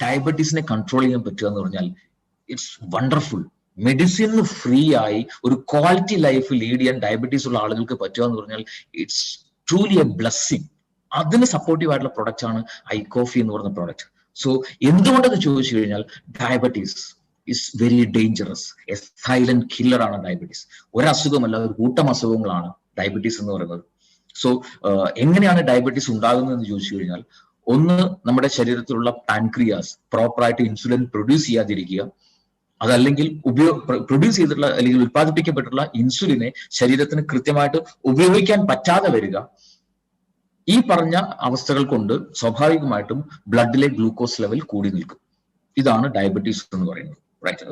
ഡയബറ്റീസിനെ control ചെയ്യാൻ പറ്റുക എന്ന് പറഞ്ഞാൽ ഇറ്റ്സ് വണ്ടർഫുൾ മെഡിസിൻ ഫ്രീ ആയി ഒരു ക്വാളിറ്റി ലൈഫ് ലീഡ് ചെയ്യാൻ ഡയബറ്റീസ് ഉള്ള ആളുകൾക്ക് പറ്റുക എന്ന് പറഞ്ഞാൽ ഇറ്റ്സ് ട്രൂലി എ ബ്ലസ്സിങ് അതിന് സപ്പോർട്ടീവ് ആയിട്ടുള്ള പ്രൊഡക്റ്റ് ആണ് ഐ കോഫി എന്ന് പറയുന്ന പ്രോഡക്റ്റ് സോ എന്തുകൊണ്ടെന്ന് ചോദിച്ചു കഴിഞ്ഞാൽ diabetes is very dangerous a silent killer ആണ് ഡയബറ്റീസ് ഒരു അസുഖമല്ല ഒരു കൂട്ടം അസുഖങ്ങളാണ് ഡയബറ്റീസ് എന്ന് പറയുന്നത്. സോ എങ്ങനെയാണ് ഡയബറ്റീസ് ഉണ്ടാകുന്നത് എന്ന് ചോദിച്ചു കഴിഞ്ഞാൽ ഒന്ന് നമ്മുടെ ശരീരത്തിലുള്ള പാൻക്രിയാസ് പ്രോപ്പറായിട്ട് ഇൻസുലിൻ പ്രൊഡ്യൂസ് ചെയ്യാതിരിക്കുക. അതല്ലെങ്കിൽ ഉപയോഗ പ്രൊഡ്യൂസ് ചെയ്തിട്ടുള്ള അല്ലെങ്കിൽ ഉത്പാദിപ്പിക്കപ്പെട്ടിട്ടുള്ള ഇൻസുലിനെ ശരീരത്തിന് കൃത്യമായിട്ട് ഉപയോഗിക്കാൻ പറ്റാതെ വരിക. ഈ പറഞ്ഞ അവസ്ഥകൾ കൊണ്ട് സ്വാഭാവികമായിട്ടും ബ്ലഡിലെ ഗ്ലൂക്കോസ് ലെവൽ കൂടി നിൽക്കും. ഇതാണ് ഡയബറ്റീസ് എന്ന് പറയുന്നത്. റൈറ്റ്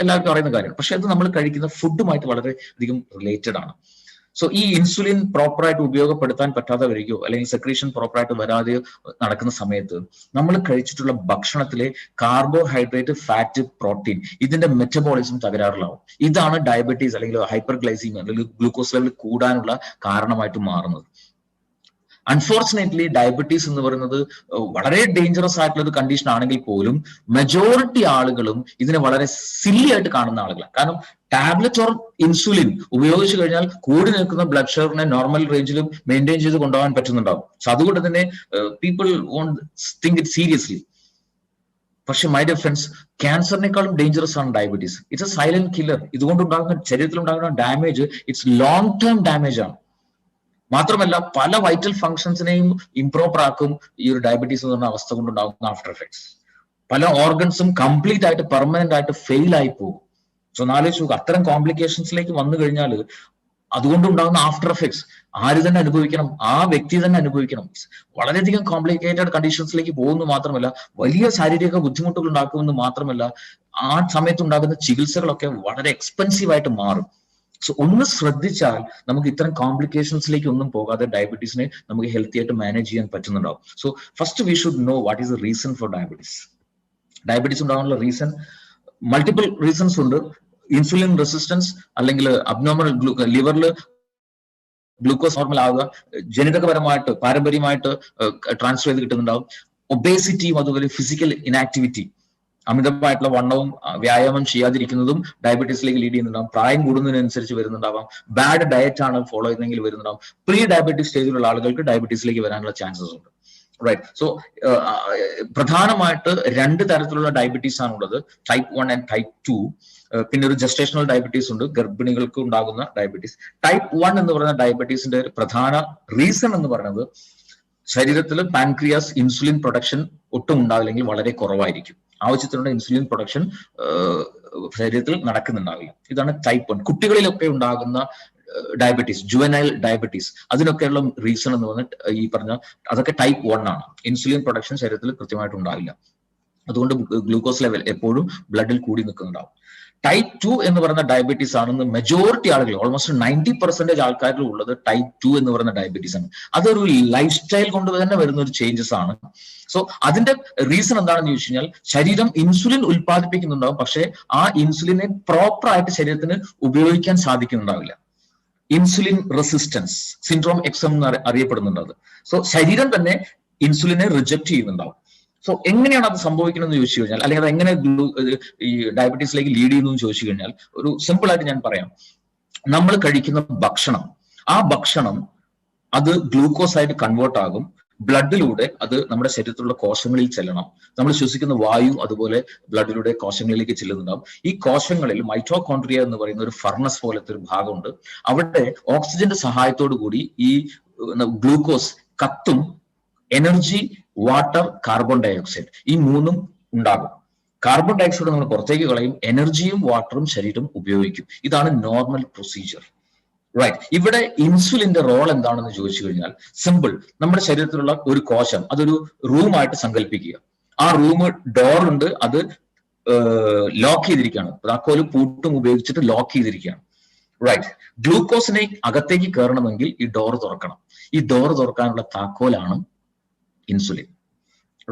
എല്ലാവർക്കും അറിയുന്ന കാര്യമാണ്. പക്ഷെ അത് നമ്മൾ കഴിക്കുന്ന ഫുഡുമായിട്ട് വളരെ അധികം റിലേറ്റഡ് ആണ്. സോ ഈ ഇൻസുലിൻ പ്രോപ്പറായിട്ട് ഉപയോഗപ്പെടുത്താൻ പറ്റാതെ വരികയോ അല്ലെങ്കിൽ സെക്രീഷൻ പ്രോപ്പറായിട്ട് വരാതെ നടക്കുന്ന സമയത്ത് നമ്മൾ കഴിച്ചിട്ടുള്ള ഭക്ഷണത്തിലെ കാർബോഹൈഡ്രേറ്റ് ഫാറ്റ് പ്രോട്ടീൻ ഇതിന്റെ മെറ്റബോളിസം തകരാറിലാവും. ഇതാണ് ഡയബറ്റീസ് അല്ലെങ്കിൽ ഹൈപ്പർ ഗ്ലൈസീമിയ അല്ലെങ്കിൽ ഗ്ലൂക്കോസ് ലെവൽ കൂടാനുള്ള കാരണമായിട്ട് മാറുന്നത്. അൺഫോർച്ചുനേറ്റ്ലി ഡയബറ്റീസ് എന്ന് പറയുന്നത് വളരെ ഡേഞ്ചറസ് ആയിട്ടുള്ള ഒരു കണ്ടീഷൻ ആണെങ്കിൽ പോലും മെജോറിറ്റി ആളുകളും ഇതിനെ വളരെ സില്ലി ആയിട്ട് കാണുന്ന ആളുകളാണ് കാരണം ടാബ്ലറ്റ് ഓർ ഇൻസുലിൻ ഉപയോഗിച്ചു കഴിഞ്ഞാൽ കൂടി നിൽക്കുന്ന ബ്ലഡ് ഷുഗറിനെ നോർമൽ റേഞ്ചിലും മെയിന്റെയിൻ ചെയ്ത് കൊണ്ടുപോകാൻ പറ്റുന്നുണ്ടാവും. സോ അതുകൊണ്ട് തന്നെ people won't think it seriously പക്ഷെ മൈ ഡിയർ ഫ്രണ്ട്സ് ക്യാൻസറിനേക്കാളും ഡേഞ്ചറസ് ആണ് diabetes it's a silent killer ഇതുകൊണ്ട് ഉണ്ടാകുന്ന ശരീരത്തിൽ ഉണ്ടാകുന്ന damage it's long term damage ആണ്. മാത്രമല്ല പല വൈറ്റൽ ഫങ്ഷൻസിനെയും ഇംപ്രോപ്പർ ആക്കും ഈ ഒരു ഡയബറ്റീസ് എന്ന് പറഞ്ഞ അവസ്ഥ കൊണ്ടുണ്ടാകുന്ന ആഫ്റ്റർ എഫക്ട്സ് പല ഓർഗൻസും കംപ്ലീറ്റ് ആയിട്ട് പെർമനന്റ് ആയിട്ട് ഫെയിൽ ആയി പോകും. സോ നാലോചിച്ച് നോക്കുക അത്തരം കോംപ്ലിക്കേഷൻസിലേക്ക് വന്നു കഴിഞ്ഞാൽ അതുകൊണ്ട് ഉണ്ടാകുന്ന ആഫ്റ്റർ എഫക്ട്സ് ആര് തന്നെ അനുഭവിക്കണം? ആ വ്യക്തി തന്നെ അനുഭവിക്കണം. വളരെയധികം കോംപ്ലിക്കേറ്റഡ് കണ്ടീഷൻസിലേക്ക് പോകുന്നു മാത്രമല്ല വലിയ ശാരീരിക ബുദ്ധിമുട്ടുകൾ ഉണ്ടാക്കുമെന്ന് മാത്രമല്ല ആ സമയത്ത് ഉണ്ടാകുന്ന ചികിത്സകളൊക്കെ വളരെ എക്സ്പെൻസീവ് ആയിട്ട് മാറും. സോ ഒന്ന് ശ്രദ്ധിച്ചാൽ നമുക്ക് ഇത്തരം കോംപ്ലിക്കേഷൻസിലേക്ക് ഒന്നും പോകാതെ ഡയബറ്റീസിനെ നമുക്ക് ഹെൽത്തി ആയിട്ട് മാനേജ് ചെയ്യാൻ പറ്റുന്നുണ്ടാവും. So first we should know what is the reason for diabetes diabetes ഉണ്ടാകാനുള്ള റീസൺ മൾട്ടിപ്പിൾ റീസൺസ് ഉണ്ട്. ഇൻസുലിൻ റെസിസ്റ്റൻസ് അല്ലെങ്കിൽ അബ്നോമൽ ലിവറിൽ ഗ്ലൂക്കോസ് നോർമൽ ആവുക ജനിതകപരമായിട്ട് പാരമ്പര്യമായിട്ട് ട്രാൻസ്ഫർ ചെയ്ത് കിട്ടുന്നുണ്ടാവും. ഒബേസിറ്റിയും അതുപോലെ ഫിസിക്കൽ ഇനാക്ടിവിറ്റി അമിതമായിട്ടുള്ള വണ്ണവും വ്യായാമം ചെയ്യാതിരിക്കുന്നതും ഡയബറ്റീസിലേക്ക് ലീഡ് ചെയ്യുന്നുണ്ടാവും. പ്രായം കൂടുന്നതിനനുസരിച്ച് വരുന്നുണ്ടാവാം. ബാഡ് ഡയറ്റ് ആണ് ഫോളോ ചെയ്യുന്നതെങ്കിൽ വരുന്നുണ്ടാവും. പ്രീ ഡയബറ്റിക് സ്റ്റേജിലുള്ള ആളുകൾക്ക് ഡയബറ്റീസിലേക്ക് വരാനുള്ള ചാൻസസ് ഉണ്ട്. റൈറ്റ് സോ പ്രധാനമായിട്ട് രണ്ട് തരത്തിലുള്ള ഡയബറ്റീസ് ആണുള്ളത് type one and type two പിന്നെ ഒരു ജസ്റ്റേഷണൽ ഡയബറ്റീസ് ഉണ്ട്. ഗർഭിണികൾക്ക് ഉണ്ടാകുന്ന ഡയബറ്റീസ് ടൈപ്പ് വൺ എന്ന് പറയുന്ന ഡയബറ്റീസിന്റെ ഒരു പ്രധാന റീസൺ എന്ന് പറയുന്നത് ശരീരത്തിൽ പാൻക്രിയാസ് ഇൻസുലിൻ പ്രൊഡക്ഷൻ ഒട്ടും ഉണ്ടാവില്ലെങ്കിൽ വളരെ കുറവായിരിക്കും. ആവശ്യത്തിനുള്ള ഇൻസുലിൻ പ്രൊഡക്ഷൻ ശരീരത്തിൽ നടക്കുന്നുണ്ടാവില്ല. ഇതാണ് ടൈപ്പ് വൺ കുട്ടികളിലൊക്കെ ഉണ്ടാകുന്ന ഡയബറ്റീസ് ജുവനൈൽ ഡയബറ്റീസ് അതിനൊക്കെയുള്ള റീസൺ എന്ന് പറഞ്ഞാൽ ഈ പറഞ്ഞ അതൊക്കെ ടൈപ്പ് വൺ ആണ്. ഇൻസുലിൻ പ്രൊഡക്ഷൻ ശരീരത്തിൽ കൃത്യമായിട്ട് ഉണ്ടാവില്ല. അതുകൊണ്ട് ഗ്ലൂക്കോസ് ലെവൽ എപ്പോഴും ബ്ലഡിൽ കൂടി നിൽക്കുന്നുണ്ടാവും. ടൈപ്പ് ടു എന്ന് പറയുന്ന ഡയബറ്റീസ് ആണെന്ന് മെജോറിറ്റി ആളുകൾ ഓൾമോസ്റ്റ് നയന്റി പെർസെന്റേജ് ആൾക്കാരിൽ ഉള്ളത് ടൈപ്പ് ടു എന്ന് പറയുന്ന ഡയബറ്റീസ് ആണ്. അതൊരു ലൈഫ് സ്റ്റൈൽ കൊണ്ട് തന്നെ വരുന്ന ഒരു ചേഞ്ചസ് ആണ്. സോ അതിന്റെ റീസൺ എന്താണെന്ന് ചോദിച്ചു കഴിഞ്ഞാൽ ശരീരം ഇൻസുലിൻ ഉൽപ്പാദിപ്പിക്കുന്നുണ്ടാവും പക്ഷേ ആ ഇൻസുലിനെ പ്രോപ്പർ ആയിട്ട് ശരീരത്തിന് ഉപയോഗിക്കാൻ സാധിക്കുന്നുണ്ടാവില്ല. ഇൻസുലിൻ റെസിസ്റ്റൻസ് സിൻഡ്രോം എക്സം എന്ന് അറിയപ്പെടുന്നുണ്ട് സോ ശരീരം തന്നെ ഇൻസുലിനെ റിജക്ട് ചെയ്യുന്നുണ്ടാവും. സോ എങ്ങനെയാണ് അത് സംഭവിക്കുന്നത് ചോദിച്ചു കഴിഞ്ഞാൽ അല്ലെങ്കിൽ അത് എങ്ങനെ ഈ ഡയബറ്റീസിലേക്ക് ലീഡ് ചെയ്യുന്നു എന്ന് ചോദിച്ചു കഴിഞ്ഞാൽ ഒരു സിമ്പിൾ ആയിട്ട് ഞാൻ പറയാം. നമ്മൾ കഴിക്കുന്ന ഭക്ഷണം ആ ഭക്ഷണം അത് ഗ്ലൂക്കോസ് ആയിട്ട് കൺവേർട്ട് ആകും. ബ്ലഡിലൂടെ അത് നമ്മുടെ ശരീരത്തിലുള്ള കോശങ്ങളിൽ ചെല്ലണം. നമ്മൾ ശ്വസിക്കുന്ന വായു അതുപോലെ ബ്ലഡിലൂടെ കോശങ്ങളിലേക്ക് ചെല്ലുന്നുണ്ടാവും. ഈ കോശങ്ങളിൽ മൈറ്റോകോൺട്രിയ എന്ന് പറയുന്ന ഒരു ഫർണസ് പോലത്തെ ഒരു ഭാഗമുണ്ട്. അവിടെ ഓക്സിജന്റെ സഹായത്തോടു കൂടി ഈ ഗ്ലൂക്കോസ് കത്തും എനർജി വാട്ടർ കാർബൺ ഡയോക്സൈഡ് ഈ മൂന്നും ഉണ്ടാകും. കാർബൺ ഡയോക്സൈഡ് നമ്മൾ പുറത്തേക്ക് കളയും എനർജിയും വാട്ടറും ശരീരം ഉപയോഗിക്കും. ഇതാണ് നോർമൽ പ്രൊസീജിയർ റൈറ്റ് ഇവിടെ ഇൻസുലിന്റെ റോൾ എന്താണെന്ന് ചോദിച്ചു കഴിഞ്ഞാൽ സിമ്പിൾ നമ്മുടെ ശരീരത്തിലുള്ള ഒരു കോശം അതൊരു റൂമായിട്ട് സങ്കല്പിക്കുക ആ റൂം ഡോർ ഉണ്ട് അത് ലോക്ക് ചെയ്തിരിക്കുകയാണ്. താക്കോലും പൂട്ടും ഉപയോഗിച്ചിട്ട് ലോക്ക് ചെയ്തിരിക്കുകയാണ്. റൈറ്റ് ഗ്ലൂക്കോസിനെ അകത്തേക്ക് കയറണമെങ്കിൽ ഈ ഡോർ തുറക്കണം. ഈ ഡോർ തുറക്കാനുള്ള താക്കോലാണ് ഇൻസുലിൻ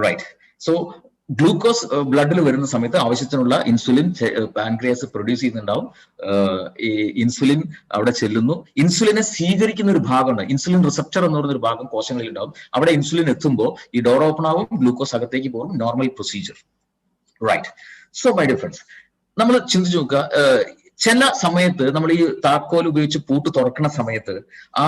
റൈറ്റ് സോ ഗ്ലൂക്കോസ് ബ്ലഡിൽ വരുന്ന സമയത്ത് ആവശ്യത്തിനുള്ള ഇൻസുലിൻ പാൻക്രിയാസ് പ്രൊഡ്യൂസ് ചെയ്യുന്നുണ്ടാവും. ഈ ഇൻസുലിൻ അവിടെ ചെല്ലുന്നു. ഇൻസുലിനെ സ്വീകരിക്കുന്ന ഒരു ഭാഗമുണ്ട്. ഇൻസുലിൻ റിസപ്റ്റർ എന്ന് പറയുന്ന ഒരു ഭാഗം കോശങ്ങളിൽ ഉണ്ടാവും അവിടെ ഇൻസുലിൻ എത്തുമ്പോൾ ഈ ഡോർ ഓപ്പൺ ആവും ഗ്ലൂക്കോസ് അകത്തേക്ക് പോകും normal procedure right so my difference നമ്മൾ ചിന്തിച്ചു നോക്കുക ചില സമയത്ത് നമ്മൾ ഈ താക്കോൽ ഉപയോഗിച്ച് പൂട്ട് തുറക്കുന്ന സമയത്ത് ആ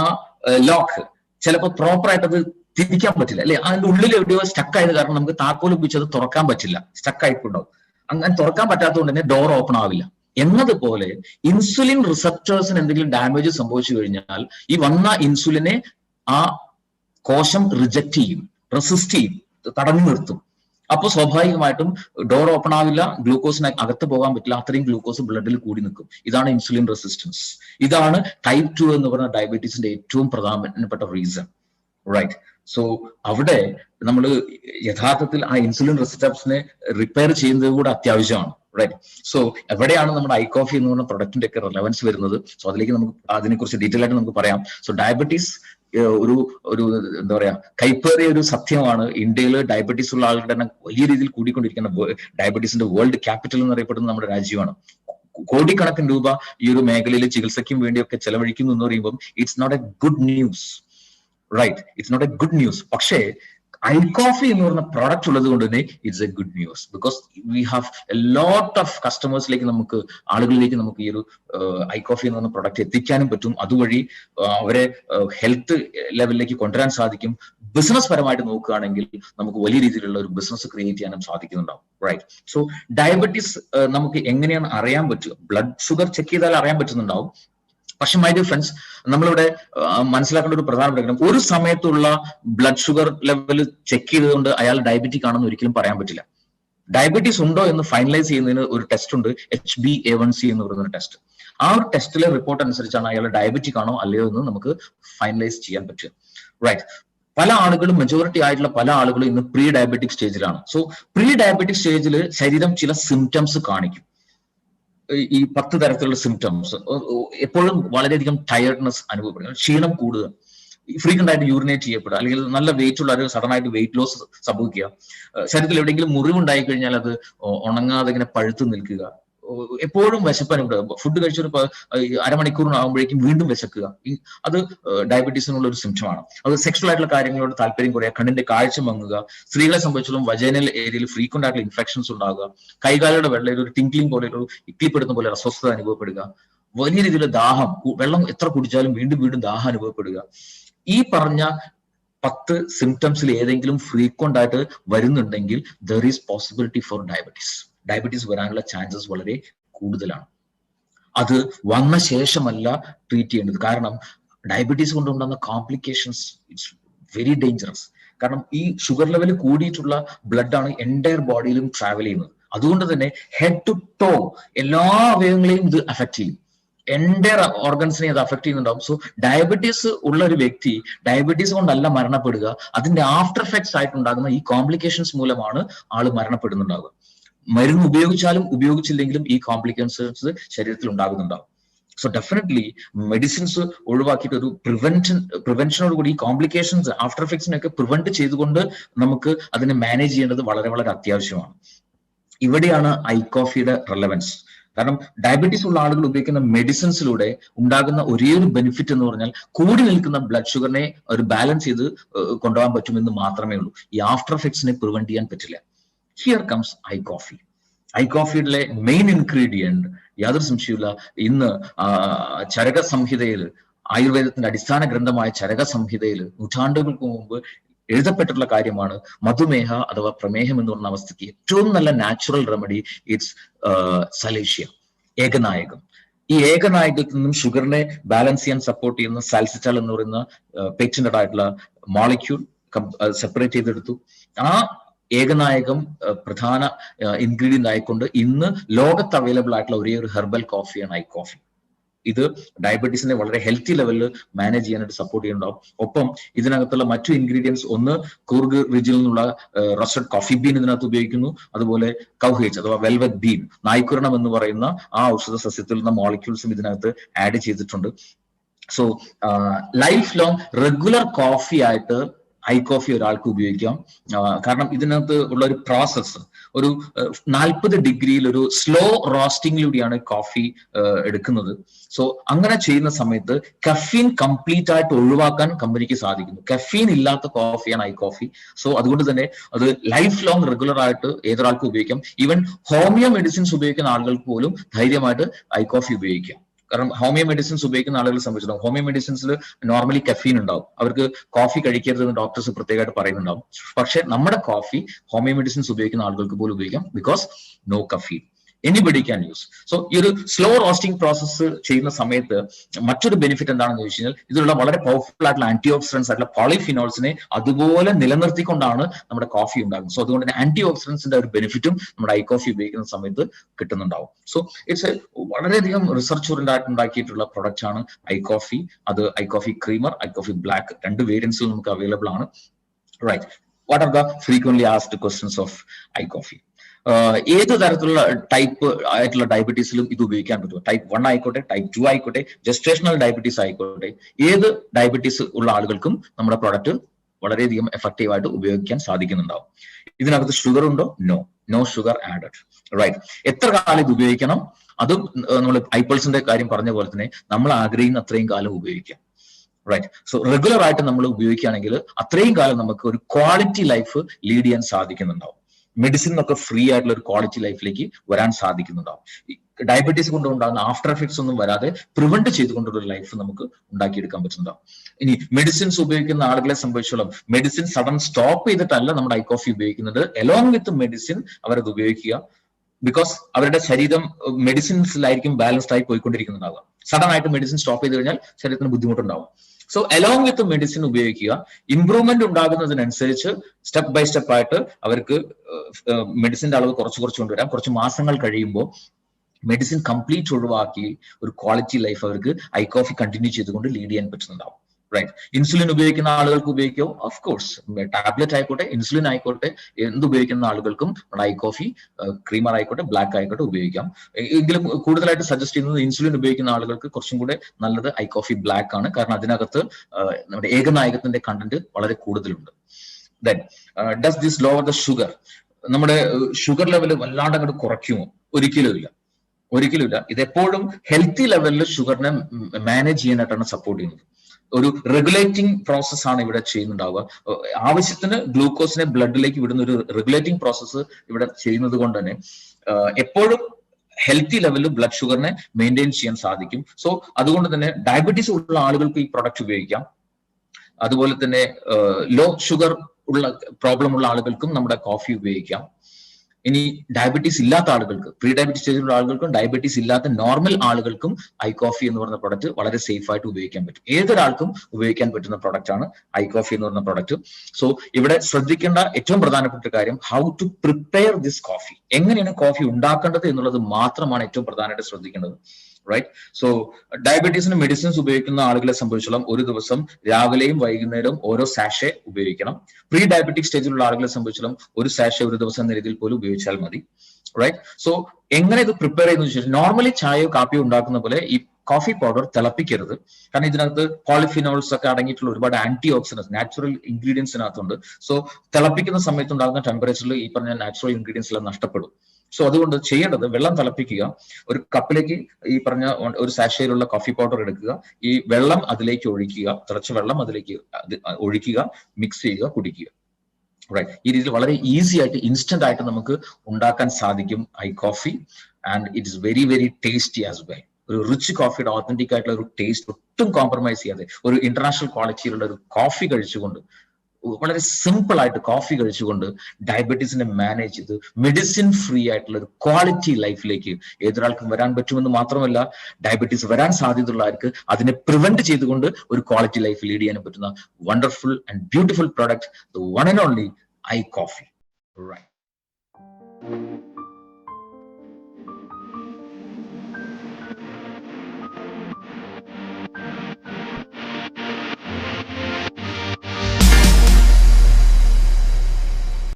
ലോക്ക് ചിലപ്പോൾ പ്രോപ്പർ ആയിട്ട് അത് തിരിക്കാൻ പറ്റില്ല. അല്ലെ? അതിന്റെ ഉള്ളിൽ എവിടെയോ സ്റ്റക്ക് ആയത് കാരണം നമുക്ക് താക്കോൽ ഉപയോഗിച്ച് അത് തുറക്കാൻ പറ്റില്ല. സ്റ്റക്ക് ആയിട്ടുണ്ടാവും. അങ്ങനെ തുറക്കാൻ പറ്റാത്തതുകൊണ്ട് തന്നെ ഡോർ ഓപ്പൺ ആവില്ല. എന്നതുപോലെ ഇൻസുലിൻ റിസപ്റ്റേഴ്സിന് എന്തെങ്കിലും ഡാമേജ് സംഭവിച്ചു കഴിഞ്ഞാൽ ഈ വന്ന ഇൻസുലിനെ ആ കോശം റിജക്ട് ചെയ്യും റെസിസ്റ്റ് ചെയ്യും തടഞ്ഞു നിർത്തും. അപ്പോൾ സ്വാഭാവികമായിട്ടും ഡോർ ഓപ്പൺ ആവില്ല ഗ്ലൂക്കോസിന് അകത്ത് പോകാൻ പറ്റില്ല അത്രയും ഗ്ലൂക്കോസ് ബ്ലഡിൽ കൂടി നിൽക്കും. ഇതാണ് ഇൻസുലിൻ റെസിസ്റ്റൻസ് ഇതാണ് ടൈപ്പ് ടു എന്ന് പറയുന്ന ഡയബറ്റീസിന്റെ ഏറ്റവും പ്രധാനപ്പെട്ട റീസൺ റൈറ്റ് സോ അവിടെ നമ്മൾ യഥാർത്ഥത്തിൽ ആ ഇൻസുലിൻ റെസിസ്റ്റൻസിനെ റിപ്പയർ ചെയ്യുന്നത് കൂടെ അത്യാവശ്യമാണ് സോ എവിടെയാണ് നമ്മുടെ ഐ കോഫി എന്ന് പറഞ്ഞ പ്രൊഡക്റ്റിന്റെ ഒക്കെ റെലവൻസ് വരുന്നത്? സോ അതിലേക്ക് നമുക്ക് അതിനെക്കുറിച്ച് ഡീറ്റെയിൽ ആയിട്ട് നമുക്ക് പറയാം. സോ ഡയബറ്റീസ് ഒരു ഒരു എന്താ പറയാ കൈപ്പേറിയ ഒരു സത്യമാണ് ഇന്ത്യയിൽ ഡയബറ്റീസ് ഉള്ള ആളുകളുടെ എണ്ണം വലിയ രീതിയിൽ കൂടിക്കൊണ്ടിരിക്കുന്ന ഡയബറ്റീസിന്റെ വേൾഡ് ക്യാപിറ്റൽ എന്നറിയപ്പെടുന്ന നമ്മുടെ രാജ്യമാണ്. കോടിക്കണക്കിന് രൂപ ഈ ഒരു മേഖലയിൽ ചികിത്സയ്ക്കും വേണ്ടിയൊക്കെ ചെലവഴിക്കുന്നു എന്ന് പറയുമ്പോൾ it's not a good news right it's not a good news പക്ഷേ ഐ കോഫി എന്ന് പറയുന്ന പ്രോഡക്റ്റ് ഉള്ളത് കൊണ്ട് തന്നെ it's a good news because we have a lot of കസ്റ്റമേഴ്സിലേക്ക് നമുക്ക് ആളുകളിലേക്ക് നമുക്ക് ഈ ഒരു ഐ കോഫി എന്ന് പറയുന്ന പ്രോഡക്റ്റ് എത്തിക്കാനും പറ്റും. അതുവഴി അവരെ ഹെൽത്ത് ലെവലിലേക്ക് കൊണ്ടുവരാൻ സാധിക്കും. ബിസിനസ് പരമായിട്ട് നോക്കുകയാണെങ്കിൽ നമുക്ക് വലിയ രീതിയിലുള്ള ഒരു ബിസിനസ് ക്രിയേറ്റ് ചെയ്യാനും സാധിക്കുന്നുണ്ടാവും. റൈറ്റ് സോ ഡയബറ്റീസ് നമുക്ക് എങ്ങനെയാണ് അറിയാൻ പറ്റുക? ബ്ലഡ് ഷുഗർ ചെക്ക് ചെയ്താൽ അറിയാൻ പറ്റുന്നുണ്ടാവും. പക്ഷെ മൈ ഡിയർ ഫ്രണ്ട്സ് നമ്മളിവിടെ മനസ്സിലാക്കേണ്ട ഒരു പ്രധാനപ്പെട്ട കാര്യം ഒരു സമയത്തുള്ള ബ്ലഡ് ഷുഗർ ലെവൽ ചെക്ക് ചെയ്തുകൊണ്ട് അയാൾ ഡയബറ്റിക് ആണെന്ന് ഒരിക്കലും പറയാൻ പറ്റില്ല. ഡയബറ്റീസ് ഉണ്ടോ എന്ന് ഫൈനലൈസ് ചെയ്യുന്നതിന് ഒരു ടെസ്റ്റ് ഉണ്ട് H B A one C എന്ന് പറയുന്ന ടെസ്റ്റ് ആ ഒരു ടെസ്റ്റിലെ റിപ്പോർട്ട് അനുസരിച്ചാണ് അയാൾ ഡയബറ്റിക് ആണോ അല്ലയോ എന്ന് നമുക്ക് ഫൈനലൈസ് ചെയ്യാൻ പറ്റുക. റൈറ്റ് പല ആളുകളും മെജോറിറ്റി ആയിട്ടുള്ള പല ആളുകളും ഇന്ന് പ്രീ ഡയബറ്റിക് സ്റ്റേജിലാണ് സോ പ്രീ ഡയബറ്റിക് സ്റ്റേജിൽ ശരീരം ചില സിംറ്റംസ് കാണിക്കും. ഈ പത്ത് തരത്തിലുള്ള സിംറ്റംസ് എപ്പോഴും വളരെയധികം ടയർഡ്നെസ് അനുഭവപ്പെടുന്നു ക്ഷീണം കൂടുക ഫ്രീക്വന്റ് ആയിട്ട് യൂറിനേറ്റ് ചെയ്യപ്പെടുക അല്ലെങ്കിൽ നല്ല വെയിറ്റ് ഉള്ള സഡൻ ആയിട്ട് വെയിറ്റ് ലോസ് സംഭവിക്കുക. ശരീരത്തിൽ എവിടെയെങ്കിലും മുറിവുണ്ടായി കഴിഞ്ഞാൽ അത് ഉണങ്ങാതെ ഇങ്ങനെ പഴുത്തു നിൽക്കുക. എപ്പോഴും വിശപ്പനുണ്ട് ഫുഡ് കഴിച്ചൊരു അരമണിക്കൂറിനാകുമ്പോഴേക്കും വീണ്ടും വിശക്കുക. അത് ഡയബറ്റീസിനുള്ള ഒരു സിംറ്റമാണ് അത് സെക്ഷൽ ആയിട്ടുള്ള കാര്യങ്ങളോട് താല്പര്യം കുറയുക കണ്ണിന്റെ കാഴ്ച മങ്ങുക സ്ത്രീകളെ സംബന്ധിച്ചിടത്തോളം വജേനൽ ഏരിയയിൽ ഫ്രീക്വന്റ് ആയിട്ടുള്ള ഇൻഫെക്ഷൻസ് ഉണ്ടാകുക കൈകാലുകളുടെ വെള്ളയിൽ ഒരു ടിങ്ക്ലിംഗ് പോലെ ഒരു ഇക്ലിപ്പെടുന്ന പോലെ അസ്വസ്ഥത അനുഭവപ്പെടുക വലിയ രീതിയിലുള്ള ദാഹം വെള്ളം എത്ര കുടിച്ചാലും വീണ്ടും വീണ്ടും ദാഹം അനുഭവപ്പെടുക. ഈ പറഞ്ഞ പത്ത് സിംറ്റംസിൽ ഏതെങ്കിലും ഫ്രീക്വന്റ് ആയിട്ട് വരുന്നുണ്ടെങ്കിൽ there is possibility for diabetes diabetes വരാനുള്ള ചാൻസസ് വളരെ കൂടുതലാണ്. അത് വന്ന ശേഷമല്ല ട്രീറ്റ് ചെയ്യേണ്ടത്. കാരണം ഡയബറ്റീസ് കൊണ്ടുണ്ടാകുന്ന കോംപ്ലിക്കേഷൻസ് ഇറ്റ്സ് വെരി ഡേഞ്ചറസ് കാരണം ഈ ഷുഗർ ലെവൽ കൂടിയിട്ടുള്ള ബ്ലഡ് ആണ് എന്റയർ ബോഡിയിലും ട്രാവൽ ചെയ്യുന്നത്. അതുകൊണ്ട് തന്നെ ഹെഡ് ടു ടോ എല്ലാ അവയവങ്ങളെയും ഇത് അഫക്ട് ചെയ്യും. എന്റയർ ഓർഗൻസിനെ അത് അഫക്ട് ചെയ്യുന്നുണ്ടാവും. സോ ഡയബറ്റീസ് ഉള്ള ഒരു വ്യക്തി ഡയബറ്റീസ് കൊണ്ടല്ല മരണപ്പെടുക. അതിന്റെ ആഫ്റ്റർ എഫക്ട്സ് ആയിട്ടുണ്ടാകുന്ന ഈ കോംപ്ലിക്കേഷൻസ് മൂലമാണ് ആൾ മരണപ്പെടുന്നുണ്ടാവുക. മരുന്ന് ഉപയോഗിച്ചാലും ഉപയോഗിച്ചില്ലെങ്കിലും ഈ കോംപ്ലിക്കേഷൻസ് ശരീരത്തിൽ ഉണ്ടാകുന്നുണ്ടാവും. സോ ഡെഫിനറ്റ്ലി മെഡിസിൻസ് ഒഴിവാക്കിയിട്ട് ഒരു പ്രിവെൻഷൻ പ്രിവെൻഷനോട് കൂടി കോംപ്ലിക്കേഷൻസ് ആഫ്റ്റർ എഫക്ട്സിനൊക്കെ പ്രിവെന്റ് ചെയ്തുകൊണ്ട് നമുക്ക് അതിനെ മാനേജ് ചെയ്യേണ്ടത് വളരെ വളരെ അത്യാവശ്യമാണ്. ഇവിടെയാണ് ഐ കോഫിയുടെ റെലവൻസ് കാരണം ഡയബറ്റീസ് ഉള്ള ആളുകൾ ഉപയോഗിക്കുന്ന മെഡിസിൻസിലൂടെ ഉണ്ടാകുന്ന ഒരേ ഒരു ബെനിഫിറ്റ് എന്ന് പറഞ്ഞാൽ കൂടി നിൽക്കുന്ന ബ്ലഡ് ഷുഗറിനെ ഒരു ബാലൻസ് ചെയ്ത് കൊണ്ടുപോകാൻ പറ്റുമെന്ന് മാത്രമേ ഉള്ളൂ. ഈ ആഫ്റ്റർ എഫക്ട്സിനെ പ്രിവെന്റ് ചെയ്യാൻ പറ്റില്ല. Here comes I coffee I കോഫിയുടെ main ingredient യാതൊരു സംശയമില്ല ഇന്ന് ചരക സംഹിതയിൽ ആയുർവേദത്തിന്റെ അടിസ്ഥാന ഗ്രന്ഥമായ ചരക സംഹിതയിൽ നൂറ്റാണ്ടുകൾക്ക് മുമ്പ് എഴുതപ്പെട്ടിട്ടുള്ള കാര്യമാണ് മധുമേഹ അഥവാ പ്രമേഹം എന്ന് പറഞ്ഞ അവസ്ഥയ്ക്ക് ഏറ്റവും നല്ല നാച്ചുറൽ റെമഡി ഇറ്റ്സ് സലേഷ്യ ഏകനായകം. ഈ ഏകനായകത്തിൽ നിന്നും ഷുഗറിനെ ബാലൻസ് ചെയ്യാൻ സപ്പോർട്ട് ചെയ്യുന്ന സാൽസിറ്റാൾ എന്ന് പറയുന്ന പേറ്റന്റഡ് ആയിട്ടുള്ള മോളിക്യൂൾ സെപ്പറേറ്റ് ചെയ്തെടുത്തു. ആ ഏകനായകം പ്രധാന ഇൻഗ്രീഡിയന്റ് ആയിക്കൊണ്ട് ഇന്ന് ലോകത്ത് അവൈലബിൾ ആയിട്ടുള്ള ഒരേ ഒരു ഹെർബൽ കോഫിയാണ് ഐ കോഫി ഇത് ഡയബറ്റീസിനെ വളരെ ഹെൽത്തി ലെവലിൽ മാനേജ് ചെയ്യാനായിട്ട് സപ്പോർട്ട് ചെയ്യുന്നുണ്ടാവും. ഒപ്പം ഇതിനകത്തുള്ള മറ്റു ഇൻഗ്രീഡിയൻസ് ഒന്ന് കൂർഗ് റിജിൽ നിന്നുള്ള റസ്റ്റഡ് കോഫി ബീൻ ഇതിനകത്ത് ഉപയോഗിക്കുന്നു. അതുപോലെ കൗഹേജ് അഥവാ വെൽവെറ്റ് ബീൻ നായ്ക്കുരണം എന്ന് പറയുന്ന ആ ഔഷധ സസ്യത്തിൽ നിന്ന മോളിക്യൂൾസും ഇതിനകത്ത് ആഡ് ചെയ്തിട്ടുണ്ട്. So life long regular coffee ആയിട്ട് ഐ കോഫി ഒരാൾക്ക് ഉപയോഗിക്കാം. കാരണം ഇതിനകത്ത് ഉള്ള ഒരു പ്രോസസ്സ് ഒരു നാൽപ്പത് ഡിഗ്രിയിൽ ഒരു സ്ലോ റോസ്റ്റിംഗിലൂടെയാണ് കോഫി എടുക്കുന്നത്. സോ അങ്ങനെ ചെയ്യുന്ന സമയത്ത് കഫീൻ കംപ്ലീറ്റ് ആയിട്ട് ഒഴിവാക്കാൻ കമ്പനിക്ക് സാധിക്കുന്നു. കഫീൻ ഇല്ലാത്ത കോഫിയാണ് ഐ കോഫി. സോ അതുകൊണ്ട് തന്നെ അത് ലൈഫ് ലോങ് റെഗുലർ ആയിട്ട് ഏതൊരാൾക്കും ഉപയോഗിക്കാം. ഈവൻ ഹോമിയോ മെഡിസിൻസ് ഉപയോഗിക്കുന്ന ആളുകൾക്ക് പോലും ധൈര്യമായിട്ട് ഐ കോഫി ഉപയോഗിക്കാം. കാരണം ഹോമിയോ മെഡിസിൻസ് ഉപയോഗിക്കുന്ന ആളുകളെ സംബന്ധിച്ചിടത്തോളം ഹോമിയോ മെഡിസിൻസിൽ നോർമലി കഫീൻ ഉണ്ടാവും. അവർക്ക് കോഫി കഴിക്കരുത് എന്ന് ഡോക്ടേഴ്സ് പ്രത്യേകമായിട്ട് പറയുന്നുണ്ടാവും. പക്ഷെ നമ്മുടെ കോഫി ഹോമിയോ മെഡിസിൻസ് ഉപയോഗിക്കുന്ന ആളുകൾക്ക് പോലും ഉപയോഗിക്കാം because no caffeine anybody can use so ഈ ഒരു സ്ലോ റോസ്റ്റിംഗ് പ്രോസസ്സ് ചെയ്യുന്ന സമയത്ത് മറ്റൊരു ബെനിഫിറ്റ് എന്താണെന്ന് ചോദിച്ചു കഴിഞ്ഞാൽ ഇതിലുള്ള വളരെ പവർഫുൾ ആയിട്ടുള്ള ആന്റി ഓക്സിഡൻസ് ആയിട്ടുള്ള പോളിഫിനോൾസിനെ അതുപോലെ നിലനിർത്തിക്കൊണ്ടാണ് നമ്മുടെ കോഫി ഉണ്ടാകുന്നത്. സോ അതുകൊണ്ട് തന്നെ ആന്റി ഓക്സിഡൻസിന്റെ ഒരു ബെനിഫിറ്റും നമ്മുടെ ഐ കോഫി ഉപയോഗിക്കുന്ന സമയത്ത് കിട്ടുന്നുണ്ടാവും. സോ ഇറ്റ്സ് വളരെയധികം റിസർച്ച് ഉണ്ടാക്കിയിട്ടുള്ള പ്രൊഡക്റ്റ് ആണ് ഐ കോഫി അത് I Coffee creamer I Coffee black രണ്ട് വേരിയൻസിൽ നമുക്ക് അവൈലബിൾ ആണ്. Right what are the frequently asked questions of I Coffee ഏത് തരത്തിലുള്ള ടൈപ്പ് ആയിട്ടുള്ള ഡയബറ്റീസിലും ഇത് ഉപയോഗിക്കാൻ പറ്റും ടൈപ്പ് വൺ ആയിക്കോട്ടെ ടൈപ്പ് ടു ആയിക്കോട്ടെ ജസ്റ്റേഷണൽ ഡയബറ്റീസ് ആയിക്കോട്ടെ ഏത് ഡയബറ്റീസ് ഉള്ള ആളുകൾക്കും നമ്മുടെ പ്രോഡക്റ്റ് വളരെയധികം എഫക്റ്റീവ് ആയിട്ട് ഉപയോഗിക്കാൻ സാധിക്കുന്നുണ്ടാവും. ഇതിനകത്ത് ഷുഗർ ഉണ്ടോ? No no sugar added right എത്ര കാലം ഇത് ഉപയോഗിക്കണം? അതും നമ്മൾ ഐപ്പിൾസിന്റെ കാര്യം പറഞ്ഞ പോലെ തന്നെ നമ്മൾ ആഗ്രഹിക്കുന്ന അത്രയും കാലം ഉപയോഗിക്കാം. റൈറ്റ് സോ റെഗുലർ ആയിട്ട് നമ്മൾ ഉപയോഗിക്കുകയാണെങ്കിൽ അത്രയും കാലം നമുക്ക് ഒരു ക്വാളിറ്റി ലൈഫ് ലീഡ് ചെയ്യാൻ സാധിക്കുന്നുണ്ടാവും. മെഡിസിൻ ഒക്കെ ഫ്രീ ആയിട്ടുള്ള ഒരു ക്വാളിറ്റി ലൈഫിലേക്ക് വരാൻ സാധിക്കുന്നുണ്ടാവും. ഡയബറ്റീസ് കൊണ്ട് ഉണ്ടാകുന്ന ആഫ്റ്റർ എഫക്ട്സ് ഒന്നും വരാതെ പ്രിവെന്റ് ചെയ്തുകൊണ്ടുള്ള ലൈഫ് നമുക്ക് ഉണ്ടാക്കിയെടുക്കാൻ പറ്റുന്നുണ്ടാവും. ഇനി മെഡിസിൻസ് ഉപയോഗിക്കുന്ന ആളുകളെ സംബന്ധിച്ചോളം മെഡിസിൻ സഡൻ സ്റ്റോപ്പ് ചെയ്തിട്ടല്ല നമ്മുടെ ഐ കോഫി ഉപയോഗിക്കുന്നത്. എലോങ് വിത്ത് മെഡിസിൻ അവരത് ഉപയോഗിക്കുക. ബിക്കോസ് അവരുടെ ശരീരം മെഡിസിൻസിലായിരിക്കും ബാലൻസ്ഡ് ആയി പോയിക്കൊണ്ടിരിക്കുന്നുണ്ടാവുക. സഡൻ ആയിട്ട് മെഡിസിൻ സ്റ്റോപ്പ് ചെയ്ത് കഴിഞ്ഞാൽ ശരീരത്തിന് ബുദ്ധിമുട്ടുണ്ടാവും. സോ അലോങ് വിത്ത് മെഡിസിൻ ഉപയോഗിക്കുക ഇംപ്രൂവ്മെന്റ് ഉണ്ടാകുന്നതിനനുസരിച്ച് സ്റ്റെപ്പ് ബൈ സ്റ്റെപ്പ് ആയിട്ട് അവർക്ക് മെഡിസിന്റെ അളവ് കുറച്ച് കുറച്ച് കൊണ്ടുവരാം. കുറച്ച് മാസങ്ങൾ കഴിയുമ്പോൾ മെഡിസിൻ കംപ്ലീറ്റ് ഒഴിവാക്കി ഒരു ക്വാളിറ്റി ലൈഫ് അവർക്ക് ഐ കോഫി കണ്ടിന്യൂ ചെയ്തുകൊണ്ട് ലീഡ് ചെയ്യാൻ പറ്റുന്നുണ്ടാവും. റൈറ്റ് ഇൻസുലിൻ ഉപയോഗിക്കുന്ന ആളുകൾക്ക് ഉപയോഗിക്കോ? ഓഫ് കോഴ്സ് ടാബ്ലറ്റ് ആയിക്കോട്ടെ ഇൻസുലിൻ ആയിക്കോട്ടെ എന്ത് ഉപയോഗിക്കുന്ന ആളുകൾക്കും ഡ്രൈ കോഫി ക്രീമർ ആയിക്കോട്ടെ ബ്ലാക്ക് ആയിക്കോട്ടെ ഉപയോഗിക്കാം. എങ്കിലും കൂടുതലായിട്ട് സജസ്റ്റ് ചെയ്യുന്നത് ഇൻസുലിൻ ഉപയോഗിക്കുന്ന ആളുകൾക്ക് കുറച്ചും കൂടെ നല്ലത് ഐ കോഫി ബ്ലാക്ക് ആണ്. കാരണം അതിനകത്ത് നമ്മുടെ ഏകനായകത്തിന്റെ കണ്ടന്റ് വളരെ കൂടുതലുണ്ട്. Then does this lower the sugar നമ്മുടെ ഷുഗർ ലെവൽ വല്ലാണ്ട് അങ്ങോട്ട് കുറയ്ക്കുമോ? ഒരിക്കലും ഇല്ല. ഒരിക്കലുമില്ല ഇത് എപ്പോഴും ഹെൽത്തി ലെവലിൽ ഷുഗറിനെ മാനേജ് ചെയ്യാനായിട്ടാണ് സപ്പോർട്ട് ചെയ്യുന്നത്. ഒരു റെഗുലേറ്റിംഗ് പ്രോസസ് ആണ് ഇവിടെ ചെയ്യുന്നുണ്ടാവുക. ആവശ്യത്തിന് ഗ്ലൂക്കോസിനെ ബ്ലഡിലേക്ക് വിടുന്ന ഒരു റെഗുലേറ്റിംഗ് പ്രോസസ്സ് ഇവിടെ ചെയ്യുന്നത് കൊണ്ട് തന്നെ എപ്പോഴും ഹെൽത്തി ലെവലിൽ ബ്ലഡ് ഷുഗറിനെ മെയിന്റെയിൻ ചെയ്യാൻ സാധിക്കും. സോ അതുകൊണ്ട് തന്നെ ഡയബറ്റീസ് ഉള്ള ആളുകൾക്ക് ഈ പ്രൊഡക്റ്റ് ഉപയോഗിക്കാം. അതുപോലെ തന്നെ ലോ ഷുഗർ ഉള്ള പ്രോബ്ലം ഉള്ള ആളുകൾക്കും നമ്മുടെ കോഫി ഉപയോഗിക്കാം. ഇനി ഡയബറ്റീസ് ഇല്ലാത്ത ആളുകൾക്ക് പ്രീ ഡയബറ്റീസ് സ്റ്റേജിലുള്ള ആളുകൾക്കും ഡയബറ്റീസ് ഇല്ലാത്ത നോർമൽ ആളുകൾക്കും ഐ കോഫി എന്ന് പറയുന്ന പ്രോഡക്റ്റ് വളരെ സേഫ് ആയിട്ട് ഉപയോഗിക്കാൻ പറ്റും. ഏതൊരാൾക്കും ഉപയോഗിക്കാൻ പറ്റുന്ന പ്രൊഡക്റ്റ് ആണ് ഐ കോഫി എന്ന് പറയുന്ന പ്രോഡക്റ്റ് സോ ഇവിടെ ശ്രദ്ധിക്കേണ്ട ഏറ്റവും പ്രധാനപ്പെട്ട കാര്യം how to prepare this coffee എങ്ങനെയാണ് കോഫി ഉണ്ടാക്കേണ്ടത് എന്നുള്ളത് മാത്രമാണ് ഏറ്റവും പ്രധാനമായിട്ട് ശ്രദ്ധിക്കേണ്ടത്. റൈറ്റ് സോ ഡയബറ്റീസിന് മെഡിസിൻസ് ഉപയോഗിക്കുന്ന ആളുകളെ സംബന്ധിച്ചോളം ഒരു ദിവസം രാവിലെയും വൈകുന്നേരവും ഓരോ സാഷെ ഉപയോഗിക്കണം. പ്രീ ഡയബറ്റിക് സ്റ്റേജിലുള്ള ആളുകളെ സംബന്ധിച്ചോളം ഒരു സാഷെ ഒരു ദിവസം എന്ന രീതിയിൽ പോലും ഉപയോഗിച്ചാൽ മതി റൈറ്റ് സോ എങ്ങനെ ഇത് പ്രിപ്പയർ ചെയ്യുന്ന ചോദിച്ചാൽ നോർമലി ചായയോ കാപ്പിയോ ഉണ്ടാക്കുന്ന പോലെ ഈ കോഫി പൗഡർ തിളപ്പിക്കരുത്. കാരണം ഇതിനകത്ത് പോളിഫിനോൾസ് ഒക്കെ അടങ്ങിയിട്ടുള്ള ഒരുപാട് ആന്റി ഓക്സിഡൻസ് നാച്ചുറൽ ഇൻഗ്രീഡിയൻസിനകത്തുണ്ട് സോ തിളപ്പിക്കുന്ന സമയത്ത് ഉണ്ടാകുന്ന ടെമ്പറേച്ചറിൽ ഈ പറഞ്ഞ നാച്ചുറൽ ഇൻഗ്രീഡിയൻസ് എല്ലാം നഷ്ടപ്പെടും. സോ അതുകൊണ്ട് ചെയ്യേണ്ടത് വെള്ളം തിളപ്പിക്കുക ഒരു കപ്പിലേക്ക് ഈ പറഞ്ഞ ഒരു സാഷയിലുള്ള കോഫി പൗഡർ എടുക്കുക ഈ വെള്ളം അതിലേക്ക് ഒഴിക്കുക തിളച്ച വെള്ളം അതിലേക്ക് ഒഴിക്കുക മിക്സ് ചെയ്യുക കുടിക്കുക. റൈറ്റ് ഈ രീതിയിൽ വളരെ ഈസി ആയിട്ട് ഇൻസ്റ്റന്റ് ആയിട്ട് നമുക്ക് ഉണ്ടാക്കാൻ സാധിക്കും I Coffee and it is very very tasty as well ഒരു റിച്ച് കോഫിയുടെ ഓത്തന്റിക് ആയിട്ടുള്ള ഒരു ടേസ്റ്റ് ഒട്ടും കോംപ്രമൈസ് ചെയ്യാതെ ഒരു ഇന്റർനാഷണൽ ക്വാളിറ്റിയിലുള്ള ഒരു കോഫി കഴിച്ചുകൊണ്ട് വളരെ സിമ്പിൾ ആയിട്ട് കോഫി കഴിച്ചുകൊണ്ട് ഡയബറ്റീസിനെ മാനേജ് ചെയ്ത് മെഡിസിൻ ഫ്രീ ആയിട്ടുള്ള ഒരു ക്വാളിറ്റി ലൈഫിലേക്ക് ഏതൊരാൾക്കും വരാൻ പറ്റുമെന്ന് മാത്രമല്ല ഡയബറ്റീസ് വരാൻ സാധ്യതയുള്ളവർക്ക് അതിനെ പ്രിവെന്റ് ചെയ്തുകൊണ്ട് ഒരു ക്വാളിറ്റി ലൈഫ് ലീഡ് ചെയ്യാൻ പറ്റുന്ന wonderful and beautiful product the one and only I Coffee right